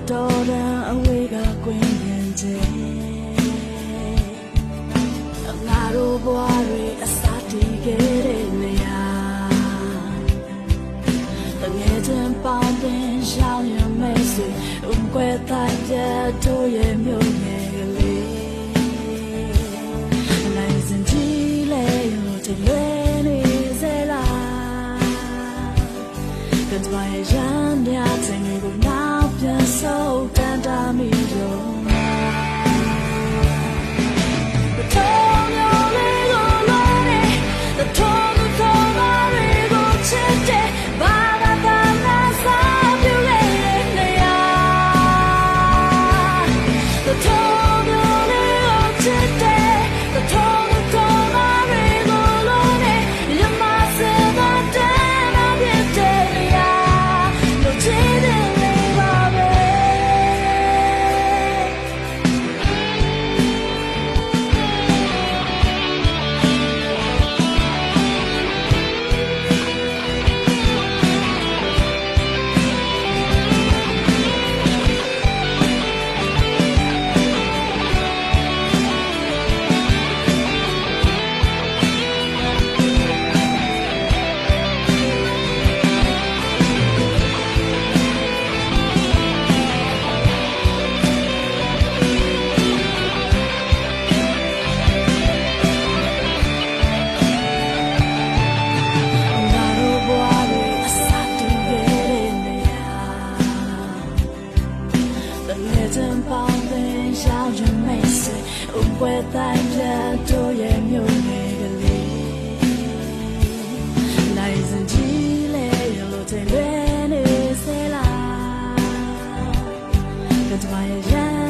ဒီကလေးတော်တဲ့အဝေးကကွင်းရင်ကျဲငါတို့ဘဝတွေအစားတည်ခဲ့တဲ့နေရာတငယ်ချင်းပေါင်းတင်ရှောင်းရမယ်ဆွေဥကွယ်တိုင်းပြတ်တို့ရဲ့မြို့ တငယ်ချင်းပေါင်းတင်ရှောင်းရမိတ်ဆွေဥပွဲတိုင်းပြတ်တို့ရဲ့မြို့ငယ်ကလေးနိုင်စင်ကြီးလေရလို့တဲ့လွယ်နေစေလားကတမရဲ့ရန်